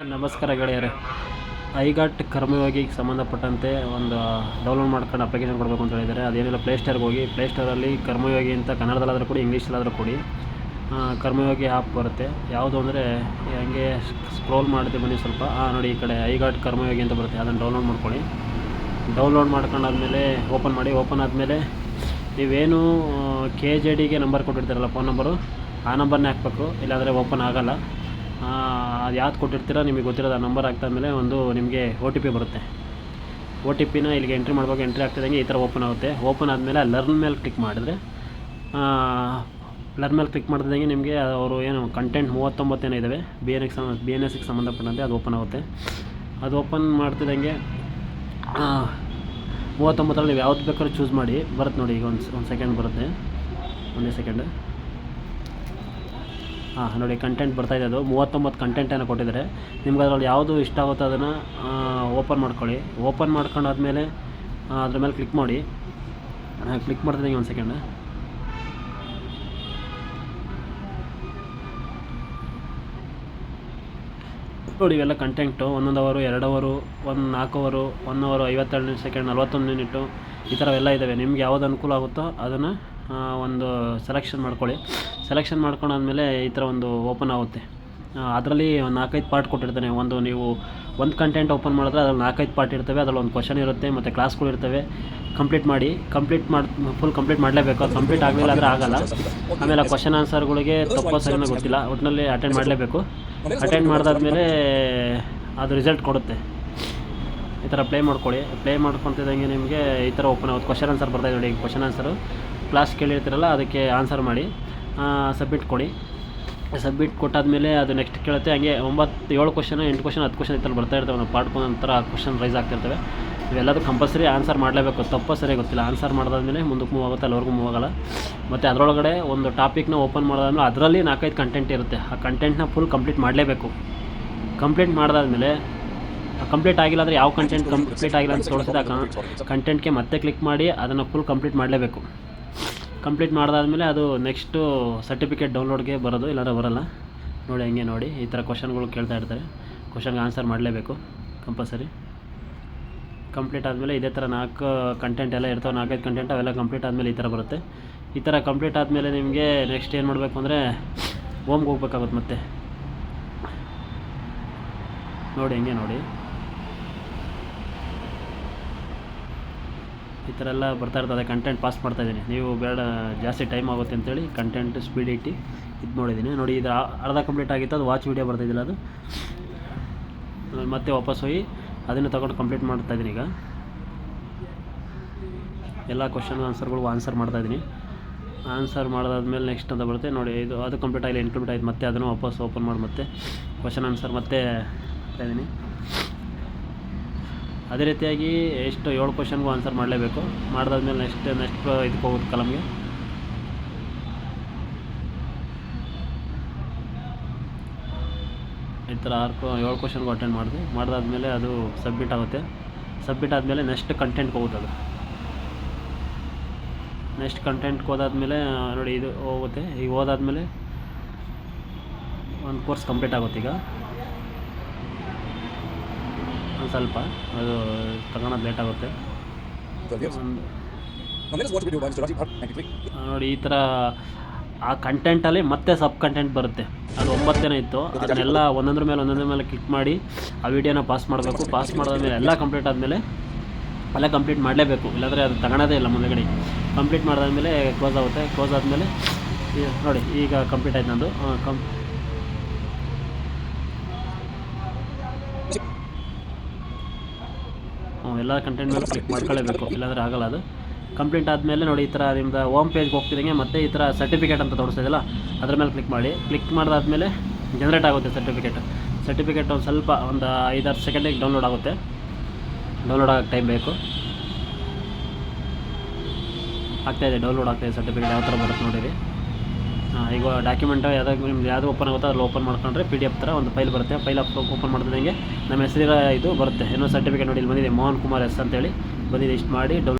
ನಮಸ್ಕಾರ ಗೆಳೆಯರೆ. ಐಗಾಟ್ ಕರ್ಮಯೋಗಿಗೆ ಸಂಬಂಧಪಟ್ಟಂತೆ ಒಂದು ಡೌನ್ಲೋಡ್ ಮಾಡ್ಕೊಂಡು ಅಪ್ಲಿಕೇಶನ್ ಕೊಡಬೇಕು ಅಂತ ಹೇಳಿದ್ದಾರೆ. ಅದೇನಿಲ್ಲ ಪ್ಲೇಸ್ಟೋರ್ಗೆ ಹೋಗಿ ಪ್ಲೇಸ್ಟೋರಲ್ಲಿ ಕರ್ಮಯೋಗಿ ಅಂತ ಕನ್ನಡದಲ್ಲಾದರೂ ಕೊಡಿ ಇಂಗ್ಲೀಷಲ್ಲಾದರೂ ಕೊಡಿ. ಕರ್ಮಯೋಗಿ ಆ್ಯಪ್ ಬರುತ್ತೆ. ಯಾವುದು ಅಂದರೆ, ಹಂಗೆ ಸ್ಕ್ರೋಲ್ ಮಾಡಿದೆ ಬನ್ನಿ ಸ್ವಲ್ಪ. ನೋಡಿ, ಈ ಕಡೆ ಐಗಾಟ್ ಕರ್ಮಯೋಗಿ ಅಂತ ಬರುತ್ತೆ. ಅದನ್ನು ಡೌನ್ಲೋಡ್ ಮಾಡ್ಕೊಳ್ಳಿ. ಡೌನ್ಲೋಡ್ ಮಾಡ್ಕೊಂಡಾದ್ಮೇಲೆ ಓಪನ್ ಮಾಡಿ ಓಪನ್ ಆದಮೇಲೆ ನೀವೇನು ಕೆ ಜೆ ಡಿಗೆ ನಂಬರ್ ಕೊಟ್ಟಿರ್ತಾರಲ್ಲ ಫೋನ್ ನಂಬರು ಆ ನಂಬರ್ನೇ ಹಾಕ್ಬೇಕು. ಇಲ್ಲಾಂದರೆ ಓಪನ್ ಆಗೋಲ್ಲ. ಅದು ಯಾವ್ದು ಕೊಟ್ಟಿರ್ತೀರ ನಿಮಗೆ ಗೊತ್ತಿರೋದು, ಆ ನಂಬರ್ ಹಾಕ್ತಾದ್ಮೇಲೆ ಒಂದು ನಿಮಗೆ ಒ ಟಿ ಪಿ ಬರುತ್ತೆ. ಒ ಟಿ ಪಿನ ಇಲ್ಲಿಗೆ ಎಂಟ್ರಿ ಮಾಡ್ಬೇಕು ಎಂಟ್ರಿ ಆಗ್ತಿದ್ದಂಗೆ ಈ ಥರ ಓಪನ್ ಆಗುತ್ತೆ. ಓಪನ್ ಆದಮೇಲೆ ಲರ್ನ್ ಮೇಲೆ ಕ್ಲಿಕ್ ಮಾಡಿದ್ರೆ ಲರ್ನ್ ಮೇಲೆ ಕ್ಲಿಕ್ ಮಾಡ್ತಿದ್ದಂಗೆ ನಿಮಗೆ ಅವರು ಏನು ಕಂಟೆಂಟ್ ಮೂವತ್ತೊಂಬತ್ತೇನೋ ಇದ್ದಾವೆ B N X B N ಎಸ್ಗೆ ಸಂಬಂಧಪಟ್ಟಂತೆ ಅದು ಓಪನ್ ಆಗುತ್ತೆ. ಅದು ಓಪನ್ ಮಾಡ್ತಿದ್ದಂಗೆ ಮೂವತ್ತೊಂಬತ್ತರಲ್ಲಿ ನೀವು ಯಾವ್ದು ಬೇಕಾದ್ರೂ ಚೂಸ್ ಮಾಡಿ. ಬರುತ್ತೆ ನೋಡಿ, ಈಗ ಒಂದು ಒಂದು ಸೆಕೆಂಡ್ ಬರುತ್ತೆ. ಒಂದೇ ಸೆಕೆಂಡ್ ಹಾಂ, ನೋಡಿ ಕಂಟೆಂಟ್ ಬರ್ತಾಯಿದೆ ಅದು. ಮೂವತ್ತೊಂಬತ್ತು ಕಂಟೆಂಟನ್ನು ಕೊಟ್ಟಿದ್ದಾರೆ. ನಿಮ್ಗೆ ಅದರಲ್ಲಿ ಯಾವುದು ಇಷ್ಟ ಆಗುತ್ತೋ ಅದನ್ನು ಓಪನ್ ಮಾಡ್ಕೊಳ್ಳಿ. ಓಪನ್ ಮಾಡ್ಕೊಂಡಾದ್ಮೇಲೆ ಅದ್ರ ಮೇಲೆ ಕ್ಲಿಕ್ ಮಾಡಿ. ಕ್ಲಿಕ್ ಮಾಡ್ತೀನಿ ಒಂದು ಸೆಕೆಂಡ್ ನೋಡಿ, ಇವೆಲ್ಲ ಕಂಟೆಂಟು ಒಂದೊಂದು ಅವರು ಎರಡು ಅವರು ಒಂದು ನಾಲ್ಕು ಅವರು ಒನ್ ಅವರು ಐವತ್ತೆರಡು ಸೆಕೆಂಡ್ ನಲ್ವತ್ತೊಂದು ಮಿನಿಟು ಈ ಥರವೆಲ್ಲ ಇದ್ದಾವೆ ನಿಮ್ಗೆ ಯಾವ್ದು ಅನುಕೂಲ ಆಗುತ್ತೋ ಅದನ್ನು ಒಂದು ಸೆಲೆಕ್ಷನ್ ಮಾಡ್ಕೊಳ್ಳಿ. ಸೆಲೆಕ್ಷನ್ ಮಾಡ್ಕೊಂಡಾದ್ಮೇಲೆ ಈ ಥರ ಒಂದು ಓಪನ್ ಆಗುತ್ತೆ. ಅದರಲ್ಲಿ ಒಂದು ನಾಲ್ಕೈದು ಪಾರ್ಟ್ ಕೊಟ್ಟಿರ್ತಾನೆ. ಒಂದು ನೀವು ಒಂದು ಕಂಟೆಂಟ್ ಓಪನ್ ಮಾಡಿದ್ರೆ ಅದ್ರಲ್ಲಿ ನಾಲ್ಕೈದು ಪಾರ್ಟ್ ಇರ್ತವೆ. ಅದರಲ್ಲಿ ಒಂದು ಕ್ವಶನ್ ಇರುತ್ತೆ, ಮತ್ತು ಕ್ಲಾಸ್ಗಳು ಇರ್ತವೆ. ಕಂಪ್ಲೀಟ್ ಮಾಡಿ ಕಂಪ್ಲೀಟ್ ಮಾಡಿ ಫುಲ್ ಕಂಪ್ಲೀಟ್ ಮಾಡಲೇಬೇಕು. ಅದು ಕಂಪ್ಲೀಟ್ ಆಗಲಿಲ್ಲ ಆದರೆ ಆಗಲ್ಲ. ಆಮೇಲೆ ಆ ಕ್ವಶನ್ ಆನ್ಸರ್ಗಳಿಗೆ ತಪ್ಪೋ ಸರಿನೋ ಗೊತ್ತಿಲ್ಲ. ಒಟ್ಟಿನಲ್ಲಿ ಅಟೆಂಡ್ ಮಾಡಲೇಬೇಕು. ಅಟೆಂಡ್ ಮಾಡಿದಾದ್ಮೇಲೆ ಅದು ರಿಸಲ್ಟ್ ಕೊಡುತ್ತೆ. ಈ ಥರ ಪ್ಲೇ ಮಾಡ್ಕೊಳ್ಳಿ. ಪ್ಲೇ ಮಾಡ್ಕೊತಿದ್ದಂಗೆ ನಿಮಗೆ ಈ ಥರ ಓಪನ್ ಆಗುತ್ತೆ. ಕ್ವಶನ್ ಆನ್ಸರ್ ಬರ್ತಾಯಿದೆ ನೋಡಿ ಕ್ವಶನ್ ಆನ್ಸರು ಕ್ಲಾಸ್ ಕೇಳಿರ್ತೀರಲ್ಲ, ಅದಕ್ಕೆ ಆನ್ಸರ್ ಮಾಡಿ ಸಬ್ಮಿಟ್ ಕೊಡಿ. ಸಬ್ಮಿಟ್ ಕೊಟ್ಟಾದ್ಮೇಲೆ ಅದು ನೆಕ್ಸ್ಟ್ ಕೇಳುತ್ತೆ. ಹಂಗೆ ಒಂಬತ್ತು, ಏಳು ಕ್ವಶನ್ ಎಂಟು ಕ್ವಶನ್ ಹತ್ತು ಕ್ವಶನ್ ಇತ್ತಲ್ಲಿ ಬರ್ತಾ ಇರ್ತವೆ. ಒಂದು ಪಾರ್ಟ್ ಒಂಥರ ಕ್ವಶನ್ ರೈಸ್ ಆಗ್ತಿರ್ತವೆ. ಇವೆಲ್ಲದೂ ಕಂಪಲ್ಸರಿ ಆನ್ಸರ್ ಮಾಡಲೇಬೇಕು. ತಪ್ಪು ಸರಿ ಗೊತ್ತಿಲ್ಲ. ಆನ್ಸರ್ ಮಾಡಿದಾದ್ಮೇಲೆ ಮುಂದಕ್ಕೆ ಮೂವ್ ಆಗುತ್ತೆ, ಅಲ್ಲಿವರೆಗೂ ಮೂವ್ ಆಗಲ್ಲ. ಮತ್ತು ಅದರೊಳಗಡೆ ಒಂದು ಟಾಪಿಕ್ನ ಓಪನ್ ಮಾಡಿದಾದ್ಮೇಲೆ ಅದರಲ್ಲಿ ನಾಲ್ಕೈದು ಕಂಟೆಂಟ್ ಇರುತ್ತೆ. ಆ ಕಂಟೆಂಟ್ನ ಫುಲ್ ಕಂಪ್ಲೀಟ್ ಮಾಡಲೇಬೇಕು. ಕಂಪ್ಲೀಟ್ ಮಾಡಿದಾದ್ಮೇಲೆ ಕಂಪ್ಲೀಟ್ ಆಗಿಲ್ಲ ಅಂದರೆ ಯಾವ ಕಂಟೆಂಟ್ ಕಂಪ್ಲೀಟ್ ಆಗಿಲ್ಲ ಅಂತ ತೋರಿಸಿದ ಕಂಟೆಂಟ್ಗೆ ಮತ್ತೆ ಕ್ಲಿಕ್ ಮಾಡಿ, ಅದನ್ನು ಫುಲ್ ಕಂಪ್ಲೀಟ್ ಮಾಡಲೇಬೇಕು. ಕಂಪ್ಲೀಟ್ ಮಾಡಿದಾದ್ಮೇಲೆ ಅದು ನೆಕ್ಸ್ಟು ಸರ್ಟಿಫಿಕೇಟ್ ಡೌನ್ಲೋಡ್ಗೆ ಬರೋದು, ಇಲ್ಲಾಂದ್ರೆ ಬರೋಲ್ಲ. ನೋಡಿ, ಹಂಗೆ ನೋಡಿ. ಈ ಥರ ಕ್ವಶನ್ಗಳು ಕೇಳ್ತಾ ಇರ್ತಾರೆ. ಕ್ವಶನ್ಗೆ ಆನ್ಸರ್ ಮಾಡಲೇಬೇಕು ಕಂಪಲ್ಸರಿ ಕಂಪ್ಲೀಟ್ ಆದಮೇಲೆ ಇದೇ ಥರ ನಾಲ್ಕು ಕಂಟೆಂಟ್ ಎಲ್ಲ ಇರ್ತವೆ, ನಾಲ್ಕೈದು ಕಂಟೆಂಟ್ ಅವೆಲ್ಲ ಕಂಪ್ಲೀಟ್ ಆದಮೇಲೆ ಈ ಥರ ಬರುತ್ತೆ. ಈ ಥರ ಕಂಪ್ಲೀಟ್ ಆದಮೇಲೆ ನಿಮಗೆ ನೆಕ್ಸ್ಟ್ ಏನು ಮಾಡಬೇಕು ಅಂದರೆ ಹೋಮ್ಗೆ ಹೋಗ್ಬೇಕಾಗುತ್ತೆ ಮತ್ತೆ. ನೋಡಿ, ಹಂಗೆ ನೋಡಿ. ಈ ಥರ ಎಲ್ಲ ಬರ್ತಾ ಇರ್ತದೆ ಕಂಟೆಂಟ್ ಪಾಸ್ ಮಾಡ್ತಾ ಇದ್ದೀನಿ. ನೀವು ಬೇಡ, ಜಾಸ್ತಿ ಟೈಮ್ ಆಗುತ್ತೆ ಅಂತೇಳಿ ಕಂಟೆಂಟ್ ಸ್ಪೀಡ್ ಇಟ್ಟು ಇದು ನೋಡಿದ್ದೀನಿ. ನೋಡಿ, ಇದು ಅರ್ಧ ಕಂಪ್ಲೀಟ್ ಆಗಿತ್ತು, ಅದು ವಾಚ್ ವೀಡಿಯೋ ಬರ್ತಾಯಿದ್ದಿಲ್ಲ ಅದು. ಮತ್ತೆ ವಾಪಸ್ ಹೋಗಿ ಅದನ್ನು ತಗೊಂಡು ಕಂಪ್ಲೀಟ್ ಮಾಡ್ತಾ ಇದ್ದೀನಿ ಈಗ. ಎಲ್ಲ ಕ್ವಶನ್ ಆನ್ಸರ್ಗಳು ಆನ್ಸರ್ ಮಾಡ್ತಾ ಇದ್ದೀನಿ. ಆನ್ಸರ್ ಮಾಡಿದಾದ್ಮೇಲೆ ನೆಕ್ಸ್ಟ್ ಅಂತ ಬರುತ್ತೆ. ನೋಡಿ, ಇದು ಅದು ಕಂಪ್ಲೀಟ್ ಆಗಿಲ್ಲ ಇನ್ಕ್ಲೂಡ್ ಆಯ್ತು, ಮತ್ತೆ ಅದನ್ನು ವಾಪಸ್ ಓಪನ್ ಮಾಡಿ ಮತ್ತೆ. ಕ್ವಶನ್ ಆನ್ಸರ್ ಮತ್ತೆ ಇದ್ದೀನಿ. ಅದೇ ರೀತಿಯಾಗಿ ಎಷ್ಟು ಏಳು ಕ್ವಶನ್ಗೂ ಆನ್ಸರ್ ಮಾಡಲೇಬೇಕು. ಮಾಡಿದಾದ್ಮೇಲೆ ನೆಕ್ಸ್ಟ್ ನೆಕ್ಸ್ಟ್ ಇದಕ್ಕೆ ಹೋಗುತ್ತೆ ಕಲಮ್ಗೆ. ಈ ಥರ ಆರು ಏಳು ಕ್ವಶನ್ಗೂ ಅಟೆಂಡ್ ಮಾಡಿದೆ ಮಾಡಿದಾದ್ಮೇಲೆ ಅದು ಸಬ್ಮಿಟ್ ಆಗುತ್ತೆ. ಸಬ್ಮಿಟ್ ಆದಮೇಲೆ ನೆಕ್ಸ್ಟ್ ಕಂಟೆಂಟ್ ಹೋಗುತ್ತೆ ಅದು. ನೆಕ್ಸ್ಟ್ ಕಂಟೆಂಟ್ಗೆ ಹೋದಾದ್ಮೇಲೆ, ನೋಡಿ ಇದು ಹೋಗುತ್ತೆ. ಈಗ ಹೋದಾದ್ಮೇಲೆ, ಒಂದು ಕೋರ್ಸ್ ಕಂಪ್ಲೀಟ್ ಆಗುತ್ತೆ ಈಗ. ಒಂದು ಸ್ವಲ್ಪ ಅದು ತಗೊಳೋದು ಲೇಟ್ ಆಗುತ್ತೆ. ನೋಡಿ ಈ ಥರ ಆ ಕಂಟೆಂಟಲ್ಲಿ ಮತ್ತೆ ಸಬ್ ಕಂಟೆಂಟ್ ಬರುತ್ತೆ. ಅದು ಒಂಬತ್ತೇನ ಇತ್ತು. ಅದನ್ನೆಲ್ಲ ಒಂದೊಂದ್ರ ಮೇಲೆ ಒಂದೊಂದ್ರ ಮೇಲೆ ಕ್ಲಿಕ್ ಮಾಡಿ ಆ ವಿಡಿಯೋನ ಪಾಸ್ ಮಾಡಬೇಕು. ಪಾಸ್ ಮಾಡಿದ್ಮೇಲೆ ಎಲ್ಲ ಕಂಪ್ಲೀಟ್ ಆದಮೇಲೆ ಎಲ್ಲ ಕಂಪ್ಲೀಟ್ ಮಾಡಲೇಬೇಕು. ಇಲ್ಲಾಂದರೆ ಅದು ತಗೊಳೋದೇ ಇಲ್ಲ ಮುಂದೆಗಡೆ. ಕಂಪ್ಲೀಟ್ ಮಾಡಿದಾದ್ಮೇಲೆ ಕ್ಲೋಸ್ ಆಗುತ್ತೆ. ಕ್ಲೋಸ್ ಆದಮೇಲೆ ನೋಡಿ ಈಗ ಕಂಪ್ಲೀಟ್ ಆಯ್ತು ನಂದು. ಆ, ಹ್ಮ್, ಎಲ್ಲ ಕಂಟೆಂಟ್ ಮೇಲೆ ಕ್ಲಿಕ್ ಮಾಡ್ಕೊಳ್ಳೇಬೇಕು ಇಲ್ಲಾಂದರೆ ಆಗಲ್ಲ ಅದು. ಕಂಪ್ಲೀಟ್ ಆದಮೇಲೆ ನೋಡಿ ಈ ಥರ ನಿಮ್ದು ಹೋಮ್ ಪೇಜ್ಗೆ ಹೋಗ್ತಿದ್ದಂಗೆ ಮತ್ತೆ ಈ ಥರ ಸರ್ಟಿಫಿಕೇಟ್ ಅಂತ ತೋರಿಸ್ತಿದೆಯಲ್ಲ ಅದ್ರ ಮೇಲೆ ಕ್ಲಿಕ್ ಮಾಡಿ. ಕ್ಲಿಕ್ ಮಾಡಿದಾದ್ಮೇಲೆ ಜನ್ರೇಟ್ ಆಗುತ್ತೆ ಸರ್ಟಿಫಿಕೇಟ್ ಸರ್ಟಿಫಿಕೇಟ್ ಒಂದು ಸ್ವಲ್ಪ ಒಂದು ಐದಾರು ಸೆಕೆಂಡಿಗೆ ಡೌನ್ಲೋಡ್ ಆಗುತ್ತೆ. ಡೌನ್ಲೋಡ್ ಆಗೋಕ್ಕೆ ಟೈಮ್ ಬೇಕು. ಆಗ್ತಾಯಿದೆ ಡೌನ್ಲೋಡ್ ಆಗ್ತಾಯಿದೆ ಸರ್ಟಿಫಿಕೇಟ್ ಯಾವ ಥರ ಬರುತ್ತೆ ನೋಡಿರಿ. ಈಗ ಡಾಕ್ಯುಮೆಂಟ್ ಯಾವ್ದು ನಿಮ್ದು ಯಾವುದು ಓಪನ್ ಆಗುತ್ತೋ ಅದ್ರಲ್ಲಿ ಓಪನ್ ಮಾಡ್ಕೊಂಡ್ರೆ ಪಿ ಡಿ ಎಫ್ ಥರ ಒಂದು ಫೈಲ್ ಬರುತ್ತೆ. ಫೈಲ್ ಓಪನ್ ಮಾಡಿದಂಗೆ ನಮ್ಮ ಹೆಸರಿರೋ ಇದು ಬರುತ್ತೆ. ಏನೋ ಸರ್ಟಿಫಿಕೇಟ್ ನೋಡಿ, ಇಲ್ಲಿ ಬಂದಿದೆ. ಮೋಹನ್ ಕುಮಾರ್ ಎಸ್ ಅಂತೇಳಿ. ಬಂದಿದೆ, ಇಷ್ಟು ಮಾಡಿ ಡೌನ್